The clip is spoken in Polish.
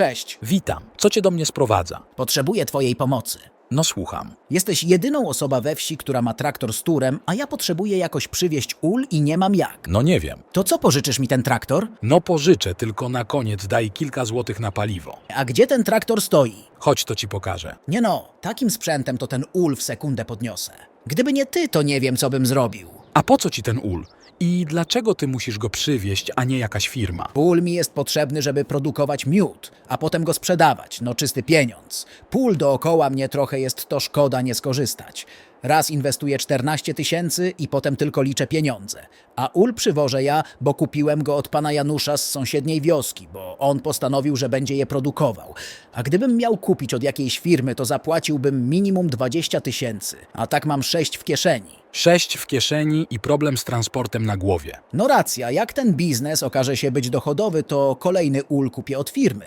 Cześć, Witam. Co cię do mnie sprowadza? potrzebuję twojej pomocy. No słucham. Jesteś jedyną osobą we wsi, która ma traktor z turem, a ja potrzebuję jakoś przywieźć ul i nie mam jak. No nie wiem. To co pożyczysz mi ten traktor? No pożyczę, tylko na koniec daj kilka złotych na paliwo. A gdzie ten traktor stoi? Chodź, to ci pokażę. Nie no, takim sprzętem to ten ul w sekundę podniosę. Gdyby nie ty, to nie wiem, co bym zrobił. A po co ci ten ul? I dlaczego ty musisz go przywieźć, a nie jakaś firma? Pól mi jest potrzebny, żeby produkować miód, a potem go sprzedawać, no czysty pieniądz. Pól dookoła mnie trochę jest to szkoda nie skorzystać. Raz inwestuję 14 tysięcy i potem tylko liczę pieniądze. A ul przywożę ja, bo kupiłem go od pana Janusza z sąsiedniej wioski, bo on postanowił, że będzie je produkował. A gdybym miał kupić od jakiejś firmy, to zapłaciłbym minimum 20 tysięcy, a tak mam 6 w kieszeni. Sześć w kieszeni i problem z transportem na głowie. No racja, jak ten biznes okaże się być dochodowy, to kolejny ul kupię od firmy.